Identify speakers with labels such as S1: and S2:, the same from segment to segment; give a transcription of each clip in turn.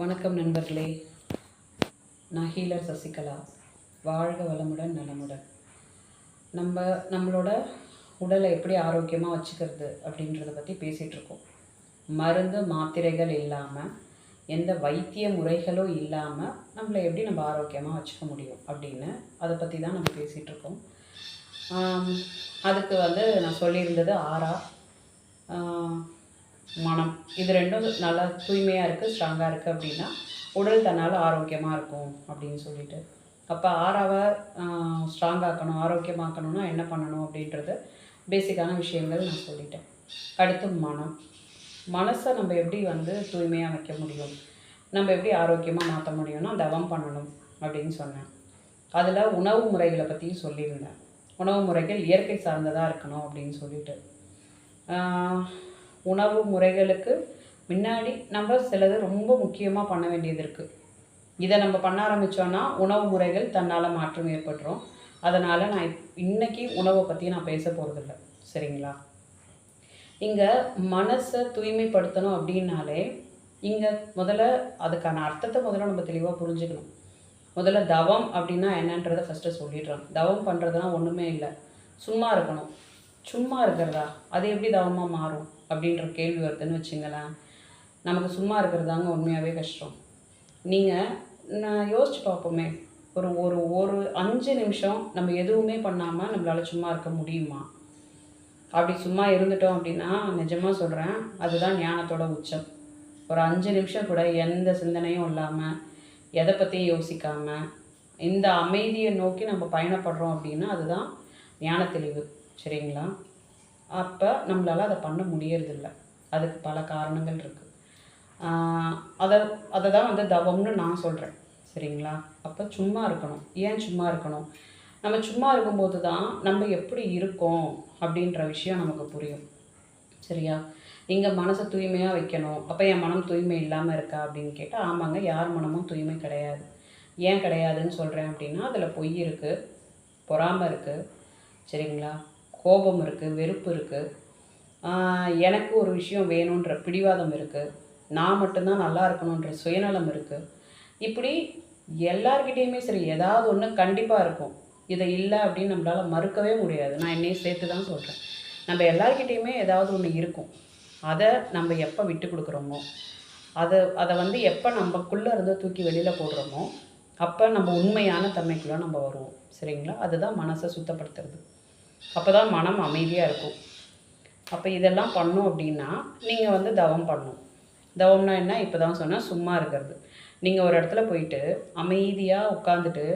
S1: வணக்கம் நண்பர்களே. நான் ஹீலர் சசிகலா. வாழ்க வளமுடன் நலமுடன். நம்ம நம்மளோட உடலை எப்படி ஆரோக்கியமாக வச்சுக்கிறது அப்படின்றத பற்றி பேசிகிட்டு இருக்கோம். மருந்து மாத்திரைகள் இல்லாமல் எந்த வைத்திய முறைகளும் இல்லாமல் நம்மளை எப்படி நம்ம ஆரோக்கியமாக வச்சுக்க முடியும் அப்படின்னு அதை பற்றி தான் நம்ம பேசிகிட்டு இருக்கோம். அதுக்கு வந்து நான் சொல்லியிருந்தது ஆறா மனம். இது ரெண்டும் நல்லா தூய்மையாக இருக்குது ஸ்ட்ராங்காக இருக்குது அப்படின்னா உடல் தன்னால் ஆரோக்கியமாக இருக்கும் அப்படின்னு சொல்லிட்டு. அப்போ ஆறாவை ஸ்ட்ராங்காக்கணும் ஆரோக்கியமாக்கணும்னா என்ன பண்ணணும் அப்படின்றது பேசிக்கான விஷயங்கள் நான் சொல்லிட்டேன். அடுத்து மனம். மனசை நம்ம எப்படி வந்து தூய்மையாக வைக்க முடியும்? நம்ம எப்படி ஆரோக்கியமாக மாற்ற முடியும்னா தவம் பண்ணணும் அப்படின்னு சொன்னேன். அதில் உணவு முறைகளை பற்றியும் சொல்லியிருந்தேன். உணவு முறைகள் இயற்கை சார்ந்ததாக இருக்கணும் அப்படின்னு சொல்லிட்டு. ஆஹ் உணவு முறைகளுக்கு முன்னாடி நம்ம சிலது ரொம்ப முக்கியமாக பண்ண வேண்டியது இருக்குது இதை நம்ம பண்ண ஆரம்பித்தோன்னா உணவு முறைகள் தன்னால் மாற்றம் ஏற்பட்டுரும். அதனால் நான் இப்- இன்னைக்கு உணவை பற்றி நான் பேச போகிறதில்ல சரிங்களா? இங்கே மனசை தூய்மைப்படுத்தணும் அப்படின்னாலே இங்கே முதல்ல அதுக்கான அர்த்தத்தை முதல்ல நம்ம தெளிவாக புரிஞ்சுக்கணும். முதல்ல தவம் அப்படின்னா என்னன்றதை ஃபஸ்ட்டு சொல்லிடுறோம் தவம் பண்ணுறதுனா ஒன்றுமே இல்லை. சும்மா இருக்கணும். சும்மா இருக்கிறதா? அது எப்படி தவமாக மாறும்? அப்படின்ற கேள்வி வருதுன்னு வச்சுங்களேன். நமக்கு சும்மா இருக்கிறதாங்க உண்மையாகவே கஷ்டம். நீங்கள் நான் யோசிச்சு பார்ப்போமே. ஒரு ஒரு ஒரு அஞ்சு நிமிஷம் நம்ம எதுவுமே பண்ணாமல் நம்மளால் சும்மா இருக்க முடியுமா? அப்படி சும்மா இருந்துட்டோம் அப்படின்னா நிஜமாக சொல்கிறேன் அதுதான் ஞானத்தோட உச்சம். ஒரு அஞ்சு நிமிஷம் கூட எந்த சிந்தனையும் இல்லாமல் எதை பற்றியும் யோசிக்காமல் இந்த அமைதியை நோக்கி நம்ம பயணப்படுறோம் அப்படின்னா அதுதான் ஞான தெளிவு சரிங்களா? அப்போ நம்மளால் அதை பண்ண முடியறதில்ல. அதுக்கு பல காரணங்கள் இருக்குது அதை அதை தான் வந்து தவம்னு நான் சொல்கிறேன் சரிங்களா? அப்போ சும்மா இருக்கணும். ஏன் சும்மா இருக்கணும்? நம்ம சும்மா இருக்கும்போது தான் நம்ம எப்படி இருக்கோம் அப்படின்ற விஷயம் நமக்கு புரியும். சரியா? இங்கே மனசை தூய்மையாக வைக்கணும். அப்போ என் மனம் தூய்மை இல்லாமல் இருக்கா அப்படின்னு கேட்டால் ஆமாங்க யார் மனமும் தூய்மை கிடையாது. ஏன் கிடையாதுன்னு சொல்கிறேன் அப்படின்னா அதில் பொய் இருக்குது பொறாமல் இருக்குது சரிங்களா? கோபம் இருக்குது வெறுப்பு இருக்குது எனக்கு ஒரு விஷயம் வேணுன்ற பிடிவாதம் இருக்குது நான் மட்டும்தான் நல்லா இருக்கணுன்ற சுயநலம் இருக்குது இப்படி எல்லார்கிட்டேயுமே சரி ஏதாவது ஒன்று கண்டிப்பாக இருக்கும். இதை இல்லை அப்படின்னு நம்மளால் மறுக்கவே முடியாது. நான் என்னையும் சேர்த்து தான் சொல்கிறேன் நம்ம எல்லார்கிட்டேயுமே ஏதாவது ஒன்று இருக்கும். அதை நம்ம எப்போ விட்டு கொடுக்குறோமோ அதை அதை வந்து எப்போ நம்மக்குள்ளே இருந்து தூக்கி வெளியில் போடுறோமோ அப்போ நம்ம உண்மையான தன்மைக்குள்ளே நம்ம வருவோம். சரிங்களா? அதுதான் மனசை சுத்தப்படுத்துறது. அப்போ தான் மனம் அமைதியாக இருக்கும். அப்போ இதெல்லாம் பண்ணோம் அப்படின்னா நீங்கள் வந்து தவம் பண்ணணும். தவம்னா என்ன? இப்போ தான் சொன்னால் சும்மா இருக்கிறது. நீங்கள் ஒரு இடத்துல போயிட்டு அமைதியாக உட்காந்துட்டு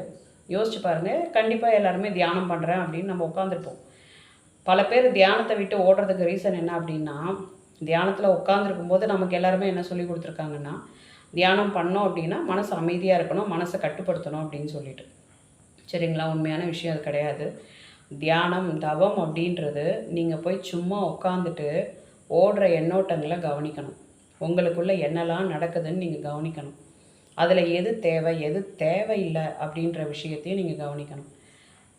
S1: யோசிச்சு பாருங்கள் கண்டிப்பாக எல்லாருமே தியானம் பண்ணுறேன் அப்படின்னு நம்ம உட்காந்துருப்போம் பல பேர் தியானத்தை விட்டு ஓடுறதுக்கு ரீசன் என்ன அப்படின்னா தியானத்தில் உட்காந்துருக்கும் போது நமக்கு எல்லாருமே என்ன சொல்லி கொடுத்துருக்காங்கன்னா தியானம் பண்ணோம் அப்படின்னா மனசு அமைதியாக இருக்கணும் மனசை கட்டுப்படுத்தணும் அப்படின்னு சொல்லிட்டு. சரிங்களா? உண்மையான விஷயம் அது கிடையாது. தியானம் தவம் அப்படின்றது நீங்கள் போய் சும்மா உட்காந்துட்டு ஓடுற எண்ணோட்டங்களை கவனிக்கணும். உங்களுக்குள்ளே என்னெல்லாம் நடக்குதுன்னு நீங்கள் கவனிக்கணும். அதில் எது தேவை எது தேவையில்லை அப்படின்ற விஷயத்தையும் நீங்கள் கவனிக்கணும்.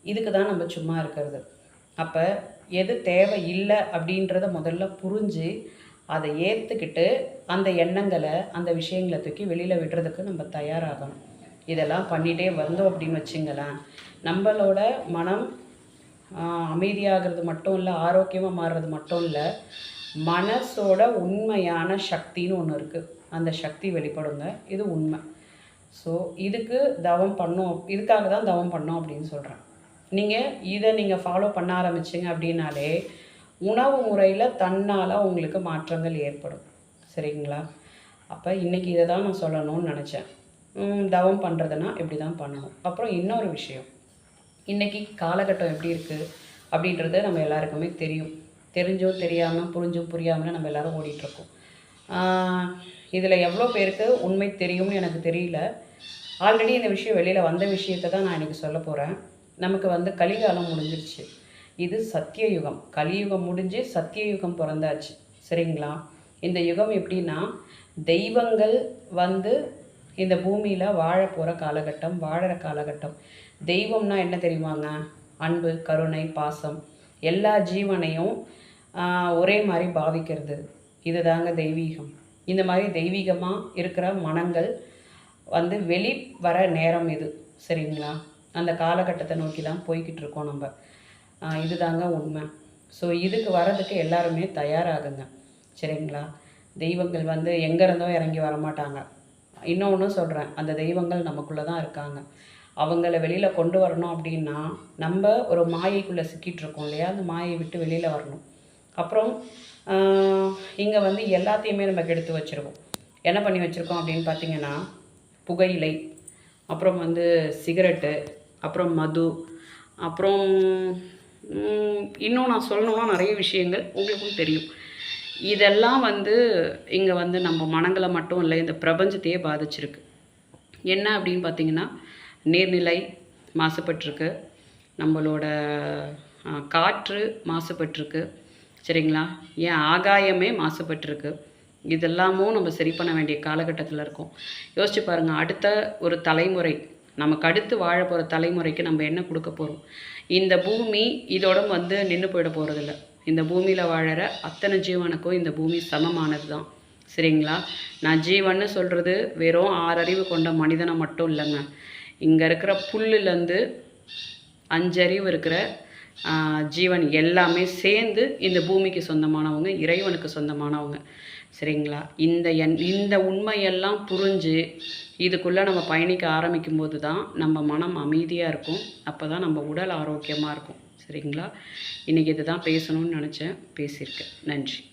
S1: இதுக்கு தான் நம்ம சும்மா இருக்கிறது. அப்போ எது தேவை இல்லை அப்படின்றத முதல்ல புரிஞ்சு அதை ஏற்றுக்கிட்டு அந்த எண்ணங்களை அந்த விஷயங்களை தூக்கி வெளியில் விடுறதுக்கு நம்ம தயாராகணும். இதெல்லாம் பண்ணிகிட்டே வந்தோம் அப்படின்னு வச்சுங்களேன் நம்மளோட மனம் அமைதியாகிறது மட்டும் இல்லை ஆரோக்கியமாக மாறுறது மட்டும் இல்லை மனசோட உண்மையான சக்தின்னு ஒன்று இருக்குது அந்த சக்தி வெளிப்படுங்க. இது உண்மை. ஸோ இதுக்கு தவம் பண்ணோம். இதுக்காக தான் தவம் பண்ணோம் அப்படின்னு சொல்கிறேன் நீங்கள் இதை நீங்கள் ஃபாலோ பண்ண ஆரம்பிச்சிங்க அப்படின்னாலே உணவு முறையில் தன்னால் உங்களுக்கு மாற்றங்கள் ஏற்படும். சரிங்களா? அப்போ இன்றைக்கி இதை தான் நான் சொல்லணும்னு நினச்சேன். தவம் பண்ணுறதுனா இப்படி தான் பண்ணணும் அப்புறம் இன்னொரு விஷயம். இன்றைக்கி காலகட்டம் எப்படி இருக்குது அப்படின்றது நம்ம எல்லாருக்குமே தெரியும். தெரிஞ்சோ தெரியாமல் புரிஞ்சும் புரியாமல் நம்ம எல்லாரும் ஓடிட்டுருக்கோம். இதில் எவ்வளோ பேருக்கு உண்மை தெரியும்னு எனக்கு தெரியல. ஆல்ரெடி இந்த விஷயம் வெளியில் வந்த விஷயத்தை தான் நான் இன்றைக்கி சொல்ல போகிறேன் நமக்கு வந்து கலிகாலம் முடிஞ்சிருச்சு. இது சத்தியயுகம். கலியுகம் முடிஞ்சு சத்தியயுகம் பிறந்தாச்சு. சரிங்களா? இந்த யுகம் எப்படின்னா தெய்வங்கள் வந்து இந்த பூமியில் வாழ போகிற காலகட்டம் வாழற காலகட்டம். தெய்வம்னா என்ன தெரியுமாங்க? அன்பு கருணை பாசம். எல்லா ஜீவனையும் ஒரே மாதிரி பாவிக்கிறது. இதுதாங்க தெய்வீகம். இந்த மாதிரி தெய்வீகமாக இருக்கிற மனங்கள் வந்து வெளி வர நேரம் இது. சரிங்களா? அந்த காலகட்டத்தை நோக்கி தான் போய்கிட்டு இருக்கோம் நம்ம. இதுதாங்க உண்மை. ஸோ இதுக்கு வர்றதுக்கு எல்லாருமே தயாராகுங்க. சரிங்களா? தெய்வங்கள் வந்து எங்கேருந்தோ இறங்கி வரமாட்டாங்க. இன்னொன்று சொல்கிறேன் அந்த தெய்வங்கள் நமக்குள்ளே தான் இருக்காங்க. அவங்கள வெளியில் கொண்டு வரணும் அப்படின்னா நம்ம ஒரு மாயைக்குள்ளே சிக்கிட்டு இருக்கோம் இல்லையா? அந்த மாயை விட்டு வெளியில் வரணும். அப்புறம் இங்கே வந்து எல்லாத்தையுமே நம்ம கெடுத்து வச்சுருக்கோம் என்ன பண்ணி வச்சுருக்கோம் அப்படின்னு பார்த்தீங்கன்னா புகையிலை அப்புறம் வந்து சிகரெட்டு அப்புறம் மது அப்புறம் இன்னும் நான் சொல்லணும்னா நிறைய விஷயங்கள் உங்களுக்கும் தெரியும். இதெல்லாம் வந்து இங்கே வந்து நம்ம மனங்களை மட்டும் இல்லை இந்த பிரபஞ்சத்தையே பாதிச்சிருக்கு. என்ன அப்படின்னு பார்த்தீங்கன்னா நீர்நிலை மாசுபட்டிருக்கு. நம்மளோட காற்று மாசுபட்டிருக்கு. சரிங்களா? ஏன் ஆகாயமே மாசுபட்டிருக்கு. இதெல்லாமும் நம்ம சரி பண்ண வேண்டிய காலகட்டத்தில் இருக்கோம். யோசிச்சு பாருங்கள் அடுத்த ஒரு தலைமுறை நமக்கு அடுத்து வாழ போகிற தலைமுறைக்கு நம்ம என்ன கொடுக்க போகிறோம் இந்த பூமி இதோட வந்து நின்று போயிட போகிறதில்ல இந்த பூமியில் வாழற அத்தனை ஜீவனுக்கும் இந்த பூமி சமமானது தான் சரிங்களா? நான் ஜீவன்னு சொல்கிறது வெறும் ஆறறிவு கொண்ட மனிதனை மட்டும் இல்லைங்க. இங்கே இருக்கிற புல்லுலேருந்து அஞ்சறிவு இருக்கிற ஜீவன் எல்லாமே சேர்ந்து இந்த பூமிக்கு சொந்தமானவங்க இறைவனுக்கு சொந்தமானவங்க. சரிங்களா? இந்த எண் இந்த உண்மையெல்லாம் புரிஞ்சு இதுக்குள்ளே நம்ம பயணிக்க ஆரம்பிக்கும் போது தான் நம்ம மனம் அமைதியாக இருக்கும். அப்போ தான் நம்ம உடல் ஆரோக்கியமாக இருக்கும். சரிங்களா? இன்றைக்கி இதுதான் பேசணும்னு நினச்சேன். பேசியிருக்கேன். நன்றி.